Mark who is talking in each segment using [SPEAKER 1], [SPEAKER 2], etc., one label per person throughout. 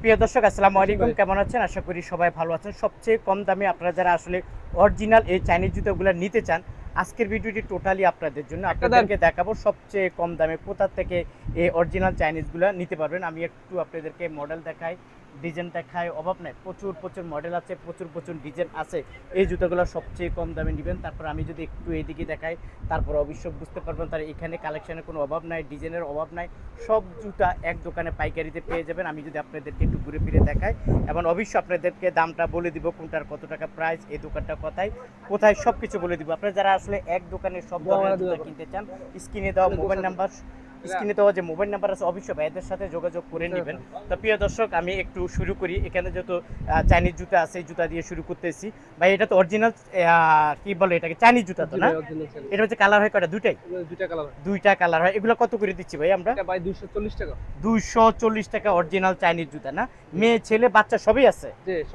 [SPEAKER 1] প্রিয় দর্শক আসসালামু আলাইকুম। কেমন আছেন? আশা করি সবাই ভালো আছেন। সবচেয়ে কম দামে আপনারা যারা আসলে অরিজিনাল এই চাইনিজ জুতোগুলো নিতে চান আজকের ভিডিওটি টোটালি আপনাদের জন্য। আপনাদেরকে দেখাবো সবচেয়ে কম দামে কোথা থেকে এই অরিজিনাল চাইনিজগুলো নিতে পারবেন। আমি একটু আপনাদেরকে মডেল দেখাই। ডিজাইন দেখাই অভাব নাই। প্রচুর প্রচুর মডেল আছে প্রচুর প্রচুর ডিজাইন আছে। এই জুতোগুলো সবচেয়ে কম দামে নেবেন। তারপর আমি যদি একটু এদিকে দেখাই তারপর অবশ্য বুঝতে পারবেন তার এখানে কালেকশনের কোনো অভাব নাই ডিজাইনের অভাব নাই। সব জুতা এক দোকানে পাইকারিতে পেয়ে যাবেন। আমি যদি আপনাদেরকে একটু ঘুরে ফিরে দেখাই এবং অবশ্যই আপনাদেরকে দামটা বলে দিব কোনটার কত টাকা প্রাইস এই দোকানটা কোথায় কোথায় সব কিছু বলে দিব। আপনারা যারা আসলে এক দোকানে সব ধরনের জুতা কিনতে চান স্ক্রিনে দেওয়া মোবাইল নাম্বার স্ক্রিনে দেওয়া যে মোবাইল নাম্বার আছে অবশ্যই ভাইদের সাথে যোগাযোগ করে নেবেন। তো প্রিয় দর্শক আমি একটু শুরু করি। এখানে যেহেতু চাইনিজ জুতা আছে এই জুতা দিয়ে শুরু করতেছি। ভাই এটা তো অরিজিনাল কি বলে এটাকে? চাইনিজ জুতা তো না? এটা হচ্ছে কালার হয় কয়টা? দুইটাই?
[SPEAKER 2] দুইটা কালার
[SPEAKER 1] দুইটা কালার হয়। এগুলো কত করে দিচ্ছি ভাই আমরা?
[SPEAKER 2] ভাই দুইশো চল্লিশ টাকা।
[SPEAKER 1] দুইশো চল্লিশ টাকা অরিজিনাল চাইনিজ জুতা না? মেয়ে ছেলে বাচ্চা সবই আছে?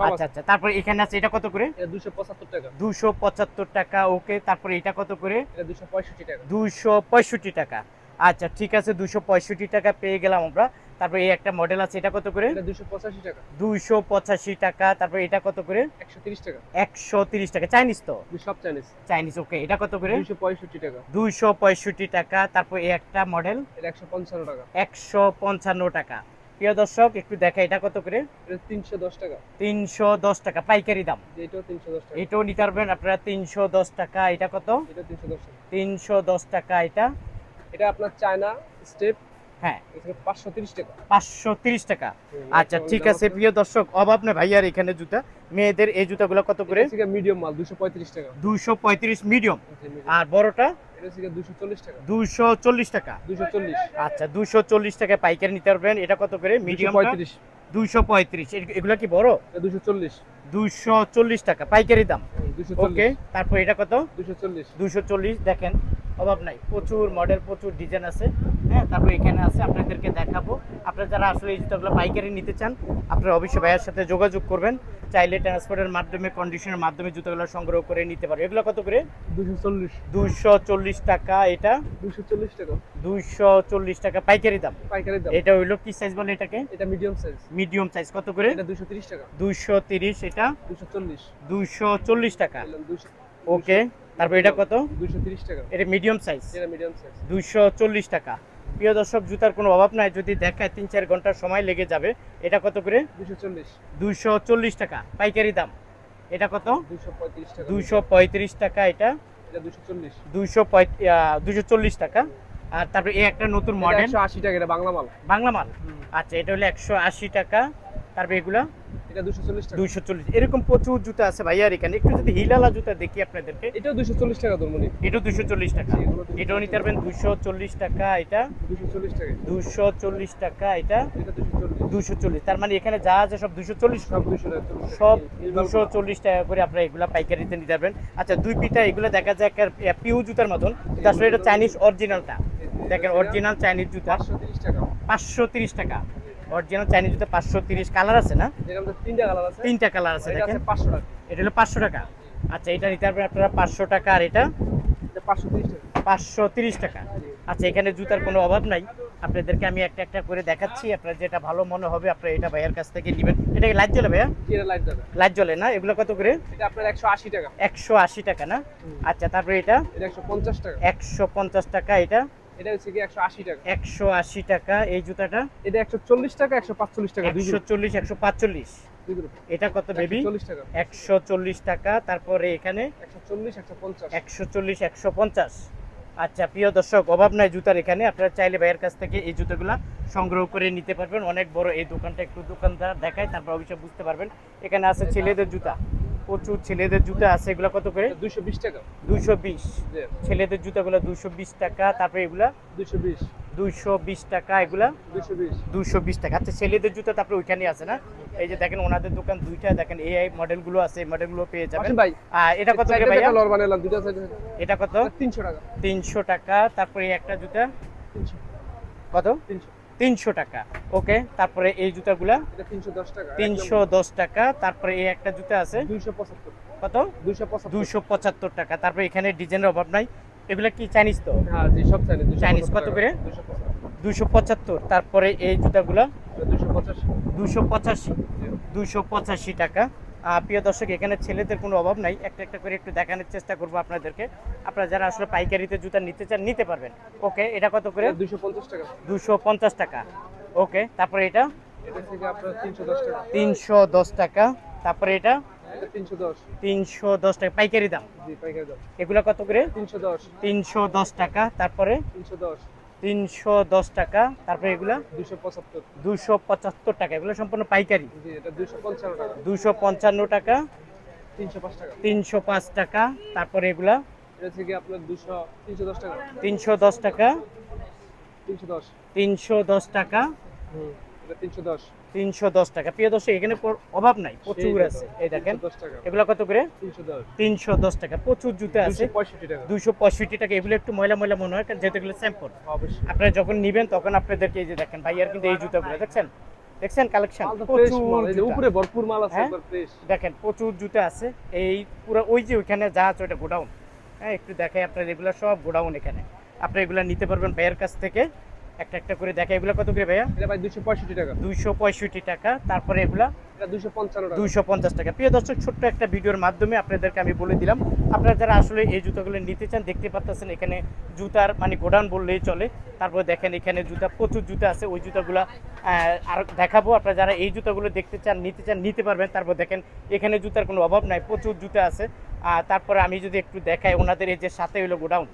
[SPEAKER 1] আচ্ছা আচ্ছা। তারপর এখানে আছে এটা কত করে?
[SPEAKER 2] এটা দুইশো পঁচাত্তর টাকা।
[SPEAKER 1] দুশো পঁচাত্তর টাকা ওকে তারপরে এটা কত করে?
[SPEAKER 2] এটা দুইশো পঁয়ষট্টি টাকা।
[SPEAKER 1] দুশো পঁয়ষট্টি টাকা। আচ্ছা ঠিক আছে দুশো পঁয়ষট্টি টাকা পেয়ে গেলাম আমরা। তারপরে এই একটা মডেল আছে এটা কত করে?
[SPEAKER 2] দুশো পঁচাশি টাকা।
[SPEAKER 1] দুইশো পঁচাশি টাকা তারপরে এটা কত করে?
[SPEAKER 2] একশো তিরিশ টাকা।
[SPEAKER 1] একশো তিরিশ টাকা। চাইনিজ তো?
[SPEAKER 2] সব চাইনিজ
[SPEAKER 1] চাইনিজ ওকে এটা কত করে?
[SPEAKER 2] দুশো পঁয়ষট্টি টাকা।
[SPEAKER 1] দুইশো পঁয়ষট্টি টাকা তারপর এই একটা মডেল
[SPEAKER 2] একশো পঞ্চান্ন টাকা।
[SPEAKER 1] একশো পঞ্চান্ন টাকা। প্রিয় দর্শক একটু দেখা এটা কত করে?
[SPEAKER 2] তিনশো দশ টাকা।
[SPEAKER 1] তিনশো দশ টাকা পাইকারি দাম।
[SPEAKER 2] এটাও তিনশো দশ টাকা।
[SPEAKER 1] এটাও নিতে পারবেন আপনারা তিনশো দশ টাকা এটা কত?
[SPEAKER 2] দশ
[SPEAKER 1] তিনশো দশ টাকা এটা
[SPEAKER 2] এটা আপনার চায়না স্টেপ।
[SPEAKER 1] হ্যাঁ।
[SPEAKER 2] পাঁচশো তিরিশ টাকা।
[SPEAKER 1] পাঁচশো তিরিশ টাকা। আচ্ছা ঠিক আছে প্রিয় দর্শক অভাব নেই ভাইয়ার এখানে জুতা। মেয়েদের এই জুতাগুলো কত করে?
[SPEAKER 2] মিডিয়াম মাল দুশো পঁয়ত্রিশ টাকা।
[SPEAKER 1] দুইশো পঁয়ত্রিশ মিডিয়াম। আর বড়টা?
[SPEAKER 2] দুশো চল্লিশ টাকা।
[SPEAKER 1] দুইশো চল্লিশ টাকা।
[SPEAKER 2] দুশো চল্লিশ।
[SPEAKER 1] আচ্ছা দুইশো চল্লিশ টাকা পাইকারি নিতে পারবেন। এটা কত করে? মিডিয়াম
[SPEAKER 2] পঁয়ত্রিশ।
[SPEAKER 1] দুইশো পঁয়ত্রিশ। এগুলো কি বড়?
[SPEAKER 2] দুশো চল্লিশ।
[SPEAKER 1] দুইশো চল্লিশ টাকা পাইকারি দাম।
[SPEAKER 2] দুশো
[SPEAKER 1] ওকে তারপর এটা কত?
[SPEAKER 2] দুশো চল্লিশ।
[SPEAKER 1] দুইশো চল্লিশ দেখেন। অভাব নাই। প্রচুর মডেল প্রচুর ডিজাইন আছে। হ্যাঁ তারপর এখানে আছে আপনাদেরকে দেখাবো। আপনারা যারা আসলে এই জুতোগুলো পাইকারি নিতে চান আপনারা অবশ্যই ভাইয়ের সাথে যোগাযোগ করবেন। চাইলে ট্রান্সপোর্টের মাধ্যমে কন্ডিশনের মাধ্যমে জুতোগুলো সংগ্রহ করে নিতে পারবে। এগুলো কত করে?
[SPEAKER 2] দুশো চল্লিশ।
[SPEAKER 1] টাকা এটা?
[SPEAKER 2] দুশো চল্লিশ টাকা।
[SPEAKER 1] দুইশো চল্লিশ টাকা পাইকারি দাম?
[SPEAKER 2] পাইকারি দাম।
[SPEAKER 1] এটা হইল কি সাইজ বলে এটাকে?
[SPEAKER 2] এটা মিডিয়াম সাইজ
[SPEAKER 1] মিডিয়াম সাইজ কত করে?
[SPEAKER 2] এটা দুশো তিরিশ টাকা।
[SPEAKER 1] দুইশো তিরিশ এটা?
[SPEAKER 2] দুশো চল্লিশ।
[SPEAKER 1] দুইশো চল্লিশ টাকা।
[SPEAKER 2] দুশো
[SPEAKER 1] ওকে তারপর এটা কত?
[SPEAKER 2] দুশো তিরিশ টাকা।
[SPEAKER 1] এটা মিডিয়াম সাইজ
[SPEAKER 2] এটা মিডিয়াম সাইজ
[SPEAKER 1] দুইশো চল্লিশ টাকা। প্রিয় দর্শক জুতার কোনো অভাব নাই। যদি দেখায় তিন চার ঘণ্টার সময় লেগে যাবে এটা কত করে?
[SPEAKER 2] দুশো চল্লিশ।
[SPEAKER 1] দুইশো চল্লিশ টাকা। পাইকারি দাম। এটা কত?
[SPEAKER 2] দুশো পঁয়ত্রিশ টাকা।
[SPEAKER 1] দুইশো পঁয়ত্রিশ টাকা এটা।
[SPEAKER 2] এটা দুশো চল্লিশ।
[SPEAKER 1] দুইশো দুইশো চল্লিশ টাকা। আর তারপরে এই একটা নতুন মডেল
[SPEAKER 2] একশো আশি টাকা এটা বাংলা মাল।
[SPEAKER 1] বাংলা মাল? আচ্ছা এটা হলো একশো আশি টাকা। তারপরে এগুলা?
[SPEAKER 2] এটা টাকা।
[SPEAKER 1] এরকম প্রচুর জুতা আছে ভাইয়ার এখানে। একটু যদি হিলালা জুতা দেখি আপনাদেরকে।
[SPEAKER 2] দুশো চল্লিশ টাকা ধর্মনি
[SPEAKER 1] এটাও দুশো চল্লিশ টাকা।
[SPEAKER 2] এগুলো
[SPEAKER 1] এটাও নিতে পারবেন দুশো চল্লিশ টাকা এটা।
[SPEAKER 2] দুশো চল্লিশ টাকা।
[SPEAKER 1] দুশো চল্লিশ টাকা এটা।
[SPEAKER 2] এটা দুশো চল্লিশ।
[SPEAKER 1] দুশো চল্লিশ। তার মানে এখানে যা আছে সব দুশো চল্লিশ
[SPEAKER 2] সব দুশো টাকা চল্লিশ
[SPEAKER 1] সব
[SPEAKER 2] টাকা।
[SPEAKER 1] করে আপনারা এগুলা পাইকারিতে নিতে পারবেন। আচ্ছা দুই পিতা এগুলো দেখা যায় একটা পিউ জুতার মতন। আসলে এটা চাইনিজ অরিজিনালটা দেখেন অরিজিনাল চাইনিজ জুতা।
[SPEAKER 2] পাঁচশো তিরিশ টাকা।
[SPEAKER 1] পাঁচশো তিরিশ টাকা। অরিজিনাল চাইনিজ জুতা পাঁচশো তিরিশ কালার আছে না?
[SPEAKER 2] তিনটা কালার আছে।
[SPEAKER 1] তিনটা কালার আছে দেখেন।
[SPEAKER 2] পাঁচশো টাকা।
[SPEAKER 1] এটা হলো পাঁচশো টাকা। আচ্ছা এটা নিতে পারবেন আপনারা পাঁচশো টাকা আর এটা?
[SPEAKER 2] পাঁচশো তিরিশ টাকা।
[SPEAKER 1] আচ্ছা এখানে জুতার কোনো অভাব নাই। আপনাদেরকে আমি একটা একটা করে দেখাচ্ছি। আপনার যেটা ভালো মনে হবে আপনারা এটা ভাইয়ের কাছ থেকে নেবেন। এটা কি লাইট জ্বলে ভাইয়া?
[SPEAKER 2] লাইট
[SPEAKER 1] জ্বলে। না? এগুলো কত করে?
[SPEAKER 2] আপনার একশো আশি টাকা।
[SPEAKER 1] একশো আশি টাকা না? আচ্ছা তারপরে এটা
[SPEAKER 2] একশো পঞ্চাশ টাকা।
[SPEAKER 1] একশো পঞ্চাশ টাকা এটা?
[SPEAKER 2] এটা হচ্ছে কি একশো আশি টাকা।
[SPEAKER 1] একশো আশি টাকা এই জুতাটা।
[SPEAKER 2] এটা একশো চল্লিশ টাকা একশো পাঁচচল্লিশ টাকা দুই
[SPEAKER 1] একশো চল্লিশ একশো পাঁচচল্লিশ।
[SPEAKER 2] দুই গ্রুপ।
[SPEAKER 1] এটা কত বেবি?
[SPEAKER 2] চল্লিশ টাকা।
[SPEAKER 1] একশো চল্লিশ টাকা তারপরে এখানে?
[SPEAKER 2] একশো চল্লিশ একশো পঞ্চাশ।
[SPEAKER 1] একশো চল্লিশ একশো পঞ্চাশ। আচ্ছা প্রিয় দর্শক অভাব নাই জুতার এখানে। আপনারা চাইলে ভাইয়ের কাছ থেকে এই জুতোগুলা সংগ্রহ করে নিতে পারবেন। অনেক বড় এই দোকানটা একটু দোকানদার দেখায় তারপর অবশ্যই বুঝতে পারবেন। এখানে আছে ছেলেদের জুতা। প্রচুর ছেলেদের জুতা আছে এগুলো কত করে?
[SPEAKER 2] দুইশো বিশ টাকা।
[SPEAKER 1] দুইশো বিশ। ছেলেদের জুতাগুলো দুইশো বিশ টাকা তারপরে এগুলা
[SPEAKER 2] দুইশো বিশ।
[SPEAKER 1] দুইশো বিশ টাকা এগুলা
[SPEAKER 2] দুইশো বিশ।
[SPEAKER 1] টাকা। আচ্ছা ছেলেদের জুতো তারপরে ওইখানে আছে না? এই যে দেখেন ওনাদের দোকান দুইটা দেখেন এই মডেলগুলো আছে এই মডেলগুলো পেয়ে যাবেন।
[SPEAKER 2] ভাই।
[SPEAKER 1] এটা কত করে ভাইয়া?
[SPEAKER 2] লর বানালাম দুইটা
[SPEAKER 1] এটা কত?
[SPEAKER 2] তিনশো টাকা।
[SPEAKER 1] তিনশো টাকা তারপরে একটা জুতা?
[SPEAKER 2] তিনশো।
[SPEAKER 1] কত?
[SPEAKER 2] তিনশো।
[SPEAKER 1] তিনশো টাকা ওকে? তারপরে এই জুতাগুলা
[SPEAKER 2] তিনশো দশ টাকা
[SPEAKER 1] তারপরে এই একটা জুতা আছে।
[SPEAKER 2] দুইশো পঁচাত্তর।
[SPEAKER 1] কত?
[SPEAKER 2] দুইশো পঁচাত্তর।
[SPEAKER 1] টাকা। তারপরে এখানে ডিজাইনের অভাব নাই। এগুলা কি চাইনিজ তো?
[SPEAKER 2] হ্যাঁ চাইনিজ
[SPEAKER 1] কত করে?
[SPEAKER 2] দুইশো পঁচাত্তর।
[SPEAKER 1] তারপরে এই জুতাগুলা? দুশো পঁচাশি। দুশো পঁচাশি টাকা। প্রিয় দর্শক এখানে ছেলেদের কোনো অভাব নাই। একটা একটা করে একটু দেখানোর চেষ্টা করব আপনাদেরকে। আপনারা যারা আসলে পাইকারিতে জুতা নিতে চান নিতে পারবেন। ওকে এটা কত করে?
[SPEAKER 2] পঞ্চাশ টাকা।
[SPEAKER 1] দুশো পঞ্চাশ টাকা। ওকে তারপরে এটা?
[SPEAKER 2] তিনশো দশ টাকা।
[SPEAKER 1] দশ তারপরে এটা?
[SPEAKER 2] তিনশো দশ।
[SPEAKER 1] টাকা। পাইকারি দাম। এগুলো কত করে?
[SPEAKER 2] তিনশো দশ।
[SPEAKER 1] তিনশো দশ টাকা। তারপরে?
[SPEAKER 2] তিনশো দশ।
[SPEAKER 1] তিনশো দশ টাকা তারপরে এগুলা
[SPEAKER 2] দুশো পঁচাত্তর।
[SPEAKER 1] দুশো পঁচাত্তর টাকা এগুলো সম্পূর্ণ পাইকারি। দুশো পঞ্চান্ন টাকা।
[SPEAKER 2] তিনশো পাঁচ টাকা।
[SPEAKER 1] তারপরে এগুলা
[SPEAKER 2] তিনশো দশ টাকা।
[SPEAKER 1] তিনশো দশ টাকা।
[SPEAKER 2] তিনশো দশ।
[SPEAKER 1] টাকা।
[SPEAKER 2] তিনশো দশ।
[SPEAKER 1] তিনশো দশ টাকা। প্রিয় দর্শক এখানে অভাব নাই প্রচুর আছে। এই দেখেন এগুলো কত করে?
[SPEAKER 2] তিনশো দশ।
[SPEAKER 1] টাকা। প্রচুর জুতো আছে।
[SPEAKER 2] দুশো পঁয়ষট্টি টাকা।
[SPEAKER 1] এগুলো একটু ময়লা ময়লা মনে হয় কারণ যেহেতু এগুলো স্যাম্পল
[SPEAKER 2] অবশ্যই।
[SPEAKER 1] আপনারা যখন নিবেন তখন আপনাদেরকে এই যে দেখেন ভাইয়ার কিন্তু এই জুতাগুলো দেখছেন? দেখছেন কালেকশন? প্রচুর।
[SPEAKER 2] উপরে ভরপুর মাল আছে
[SPEAKER 1] হ্যাঁ? দেখেন প্রচুর জুতো আছে। এই পুরো ওই যে ওইখানে যা আছে ওটা গোডাউন। হ্যাঁ একটু দেখাই আপনার এগুলো সব গোডাউন এখানে। আপনি এগুলো নিতে পারবেন ভাইয়ের কাছ থেকে। একটা একটা করে দেখা এগুলো কত করে ভাইয়া?
[SPEAKER 2] এটা ভাই দুশো পঁয়ষট্টি টাকা।
[SPEAKER 1] দুইশো পঁয়ষট্টি টাকা তারপরে এগুলা
[SPEAKER 2] এটা দুশো পঞ্চান্ন টাকা।
[SPEAKER 1] দুইশো পঞ্চাশ টাকা। প্রিয় দর্শক ছোট্ট একটা ভিডিওর মাধ্যমে আপনাদেরকে আমি বলে দিলাম আপনারা যারা আসলে এই জুতাগুলো নিতে চান দেখতে পাচ্ছেন এখানে জুতার মানে গোডাউন বললেই চলে। তারপর দেখেন এখানে জুতা প্রচুর জুতা আছে ওই জুতাগুলো আর দেখাবো আপনারা যারা এই জুতাগুলো দেখতে চান নিতে চান নিতে পারবেন। তারপর দেখেন এখানে জুতার কোনো অভাব নাই প্রচুর জুতা আছে। তারপরে আমি যদি একটু দেখাই ওনাদের এই যে সাথে হইল গোডাউন।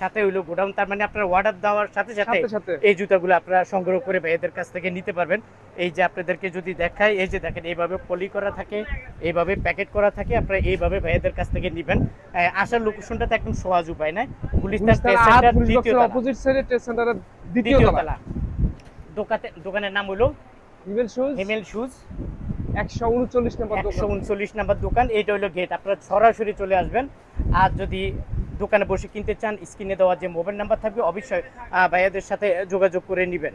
[SPEAKER 1] সাথে হইল গোডাউন তার মানে আপনার অর্ডার দেওয়ার সাথে সাথে এই জুতাগুলো আপনারা সংগ্রহ করে ভাইয়াদের কাছ থেকে নিতে পারবেন। এই যে আপনাদেরকে যদি দেখাই এই যে দেখেন এইভাবে পলি করা থাকে এইভাবে প্যাকেট করা থাকে আপনারা এইভাবে ভাইয়াদের কাছ থেকে নেবেন। আসার লোকেশনটা তো একদম সহজ উপায় নাই। গুলিস্তান সেন্টার দ্বিতীয় তলা।
[SPEAKER 2] অপোজিট সাইডে সেন্টারের দ্বিতীয় তলা।
[SPEAKER 1] দোকানে দোকানের নাম হলো
[SPEAKER 2] হিমেল শুজ
[SPEAKER 1] হিমেল শুজ
[SPEAKER 2] একশো উনচল্লিশ নাম্বার
[SPEAKER 1] একশো উনচল্লিশ নাম্বার দোকান এইটা হলো গেট আপনারা সরাসরি চলে আসবেন। আর যদি দোকানে বসে কিনতে চান, স্ক্রিনে দেওয়া যে মোবাইল নাম্বার থাকবে, অবশ্যই ভাইয়াদের সাথে যোগাযোগ করে নেবেন।